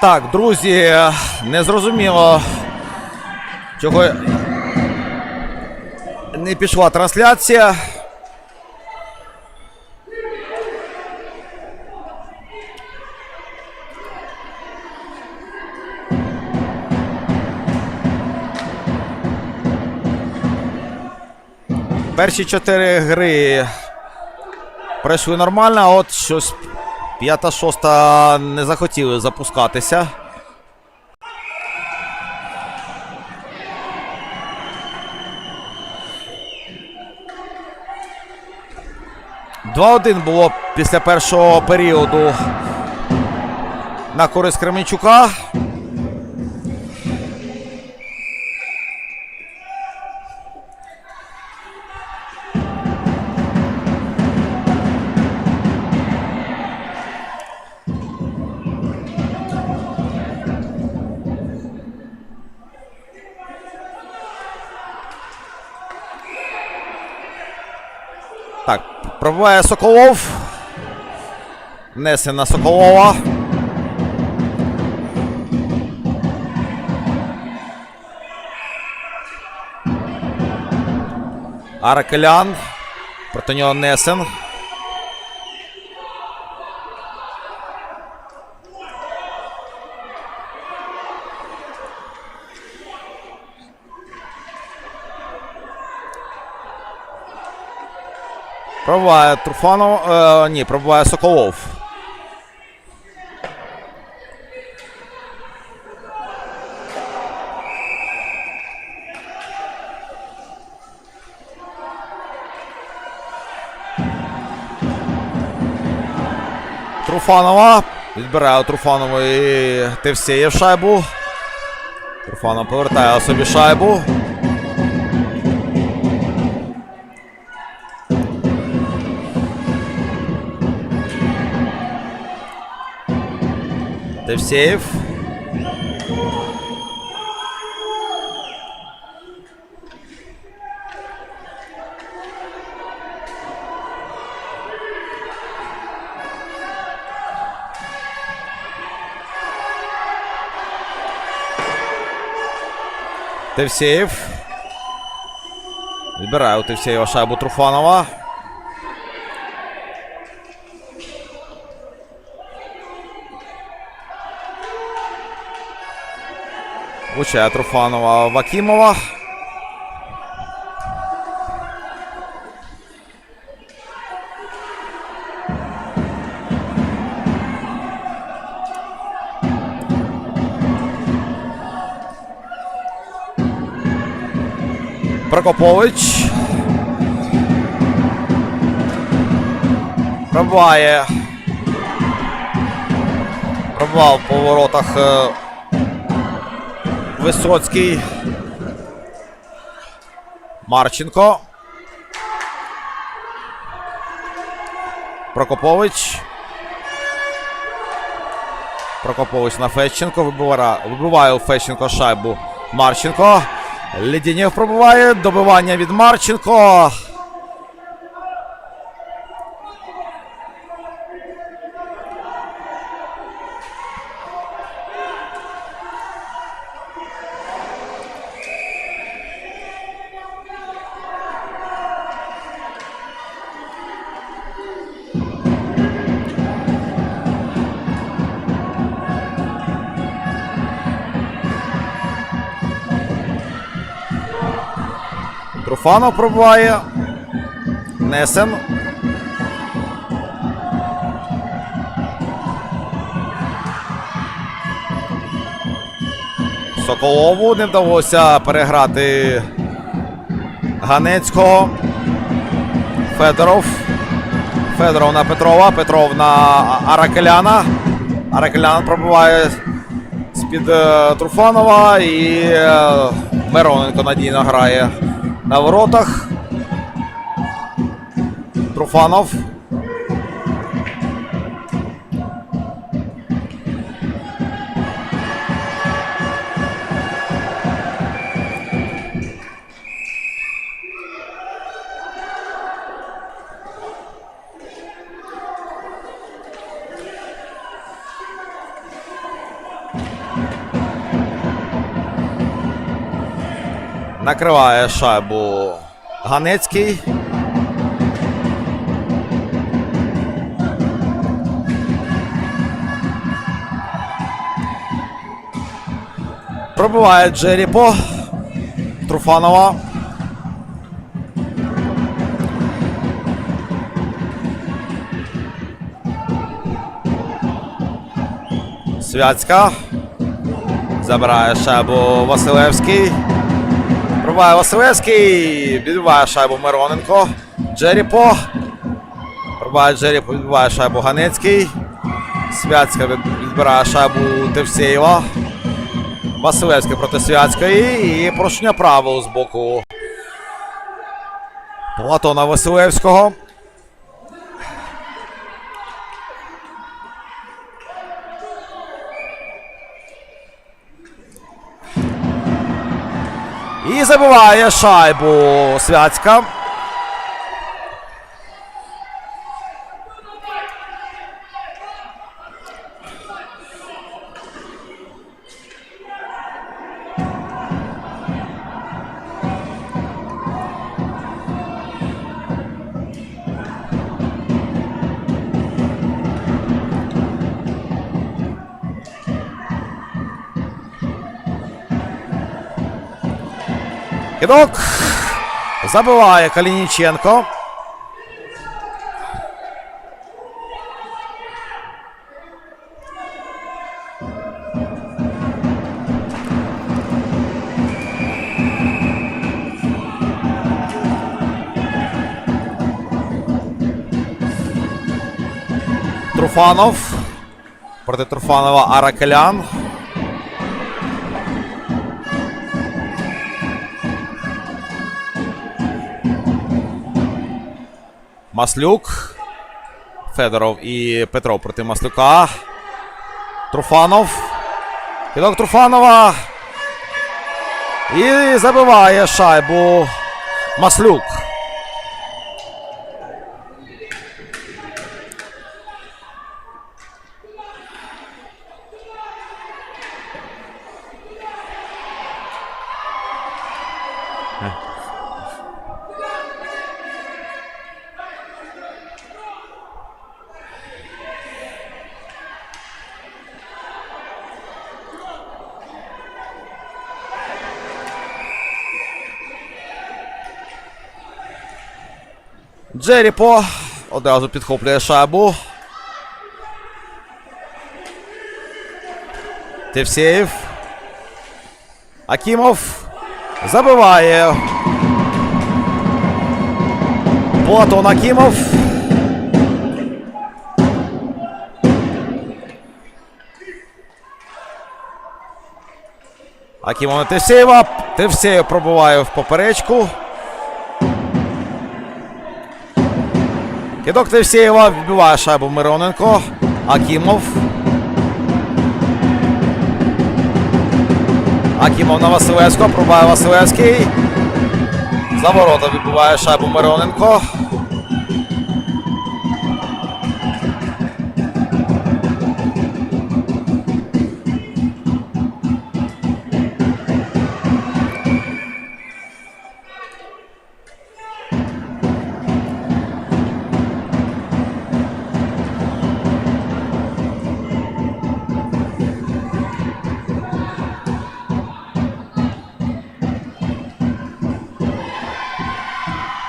Так, друзі, незрозуміло, чого не пішла трансляція. Перші чотири гри пройшли нормально, а от щось п'ята, шоста не захотіли запускатися. Два-один було після першого періоду на користь Кременчука. Пробиває Соколов. Несе на Соколова. Аракелян. Проти нього Несен. Пробиває Труфанов. Е, ні, пробиває Соколов. Труфанова. Відбирає у і Тевсеєв шайбу. Труфанов повертає собі шайбу. Тевсеєв. Тевсеєв. Відбирає у Тевсеєва шайбу Труфанова. Влучає Труфанова Вакімова. Прокопович. Пробиває. Пробивав по воротах. Висоцький. Марченко. Прокопович. Прокопович на Фещенко. Вибиває, у Фещенко шайбу Марченко. Лідінєв пробиває. Добивання від Марченко. Труфанов пробиває. Несен. Соколову не вдалося переграти Ганецького. Федоров. Федоров на Петрова. Петров на Аракеляна. Аракелян пробиває з-під е, Труфанова і е, Мироненко надійно грає на воротах. Труфанов. Накриває шайбу Ганецький. Пробиває Джеріпо. Труфанова. Святська. Забирає шайбу Василевський. Пробиває Василевський. Відбиває шайбу Мироненко. Джеріпо. Пробиває Джеріпо, відбиває шайбу Ганецький. Святська відбирає шайбу Тевсєєва. Василевський проти Святської. І порушення правил з боку Платона Василевського. І забиває шайбу Святська. Кидок. Забиває Калініченко. Труфанов. Проти Труфанова Аракелян. Маслюк. Федоров і Петров проти Маслюка. Труфанов. Кидок Труфанова. І забиває шайбу Маслюк. Джеріпо одразу підхоплює шайбу. Тевсєєв. Акімов забиває. Платон Акімов. Акімов на Тевсєєва. Тевсєєв пробиває в поперечку. Кидок Тевсєєва відбиває шайбу Мироненко. Акімов. Акімов на Василевського. Пробиває Василевський. За ворота відбиває шайбу Мироненко.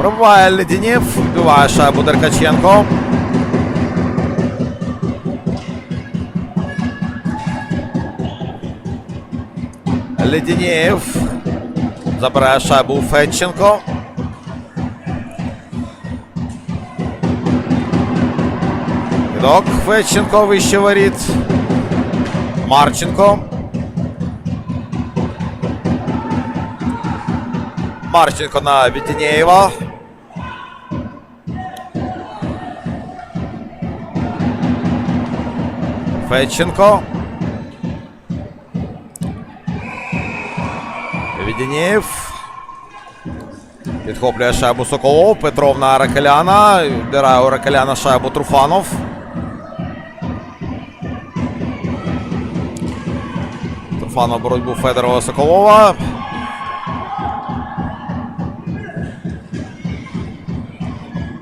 Пробиває Леденєв, вбиває шайбу Деркаченко. Леденєв забирає шайбу у Федченко. Кидок Федченко вище воріт. Марченко. Марченко на Веденеева. Федченко. Відінієв. Підхоплює шайбу Соколов. Петров на Аракеляна. Вбирає у Ракеляна шайбу Труфанов. Труфанов боротьбу Федорова Соколова.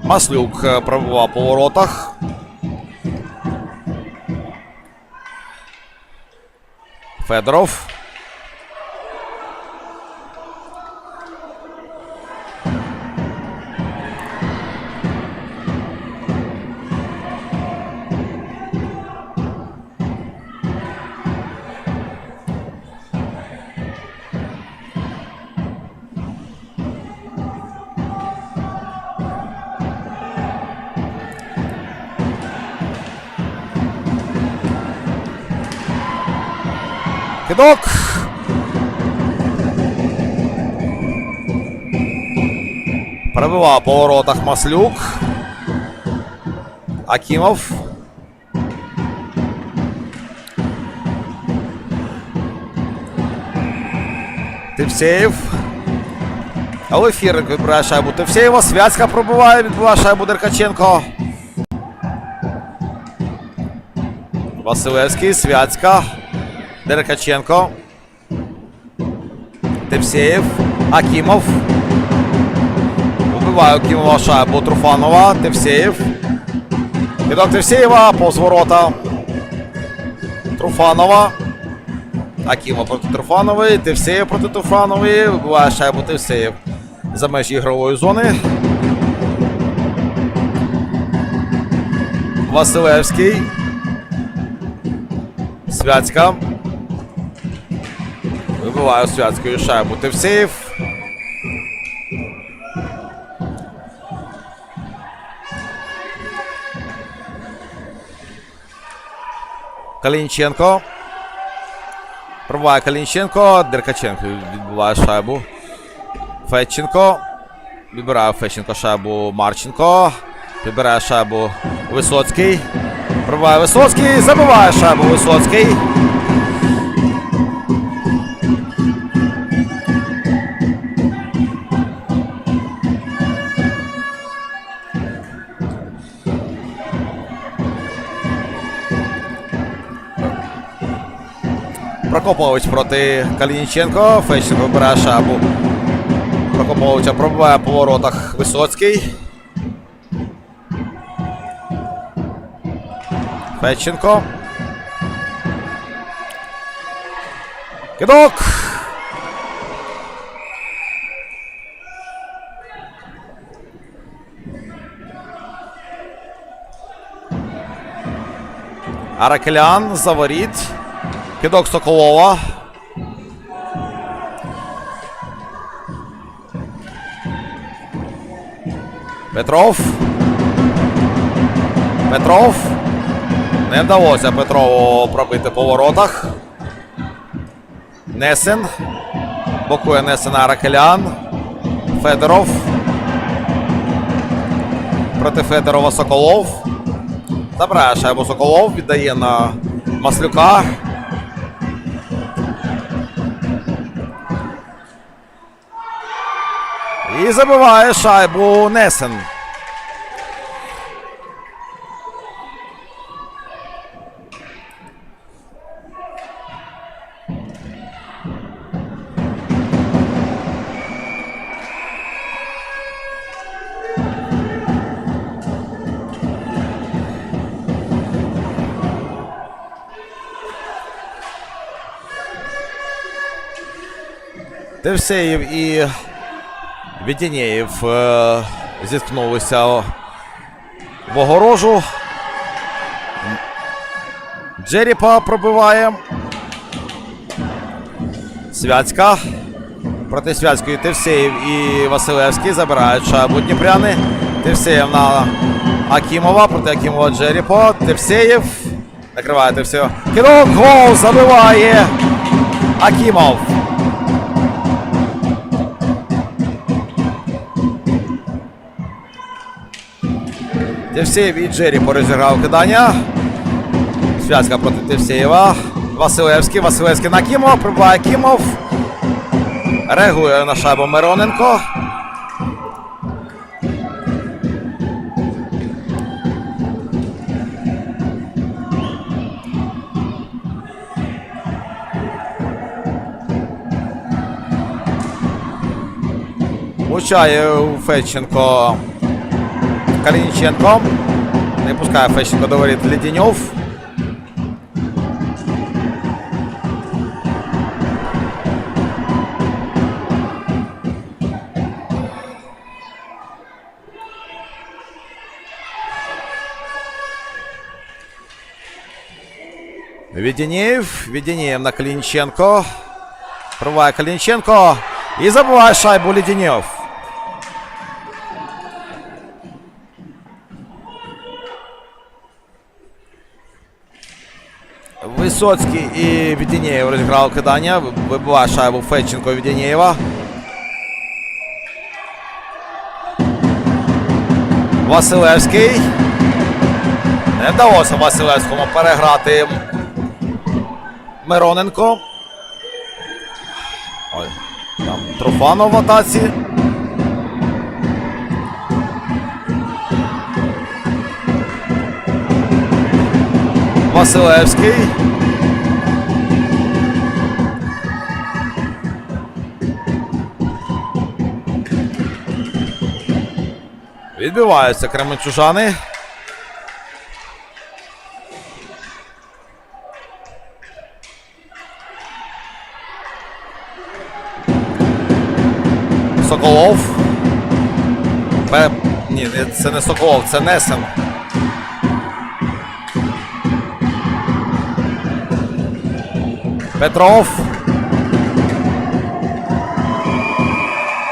Маслюк пробував по воротах. Федоров. Кидок. Пробивав по воротах Маслюк. Акімов. Тивсеєв. Але Фірик відбирає шайбу Тевсеєва. Святська пробиває, відбиває шайбу Деркаченко. Василевський, Святська. Деркаченко. Тевсеєв. Акімов. Убиває Акімова шайбу Труфанова. Тевсеєв. Кидок Тевсеєва повз ворота. Труфанова. Акімов проти Труфанової. Тевсеєв проти Труфанової. Вибиває шайбу Тевсеєв за межі ігрової зони. Василевський. Святська. Вибиває Святською шайбу Тевсеєв. Калінченко. Пробиває Калінченко. Деркаченко відбиває шайбу. Федченко. Відбирає Федченко шайбу Марченко. Відбирає шайбу Висоцький. Пробиває Висоцький. Забиває шайбу Висоцький. Прокопович проти Калініченко. Фещенко вибирає шайбу. Прокоповича пробиває по воротах Висоцький. Федченко. Кидок. Аракелян за воріт. Кидок Соколова. Петров. Петров. Не вдалося Петрову пробити по воротах. Несен. Блокує Несен Аракелян. Федоров. Проти Федорова Соколов. Забирає шайбу Соколов. Віддає на Маслюка. І забиває шайбу Несен. Тевсеєв і Відінєєв е, зіткнулися в огорожу. Джеріпа пробиває. Святська. Проти Святської Тевсеєв і Василевський забирають шайбу Дніпряни. Тевсеєв на Акімова проти Акімова Джеріпо. Тевсеєв. Накриває Тевсеєв. Кидок гол забиває Акімов. Тевсеєв і Джері порозіграв кидання. Зв'язка проти Тевсеєва. Василевський. Василевський на Кімова. Прибуває Кімов. Реагує на шайбу Мироненко. Влучає Федченко Калініченко. Не пускає Фещенко до воріт Леденьов. Веденеев. Веденеев на Калініченко. Пробиває Калініченко. І забиває шайбу Леденєв. Висоцький і Веденєєв розіграв кидання. Вибиває шайбу Федченко Веденєєва. Василевський. Не вдалося Василевському переграти Мироненко. Ой, там Трофанов в атаці. Василевський. Відбиваються кременчужани. Соколов. Пе... Ні, це не Соколов, це Несен. Петров.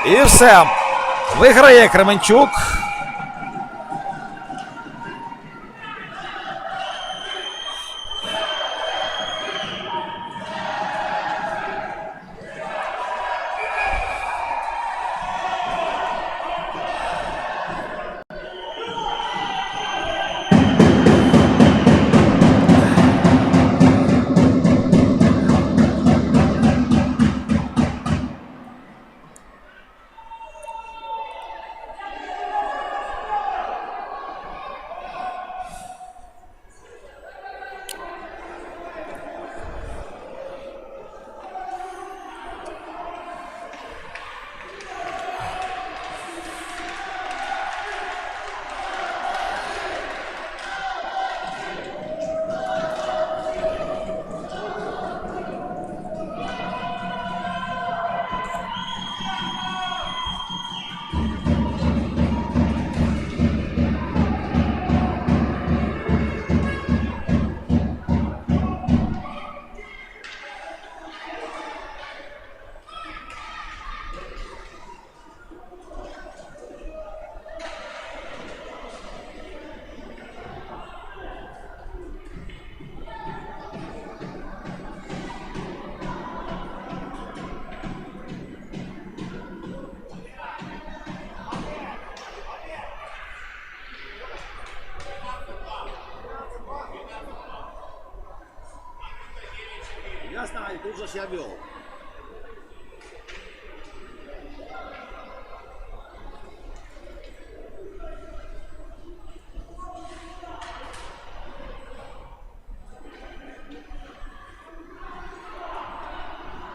І все. Виграє Кременчук. já viu.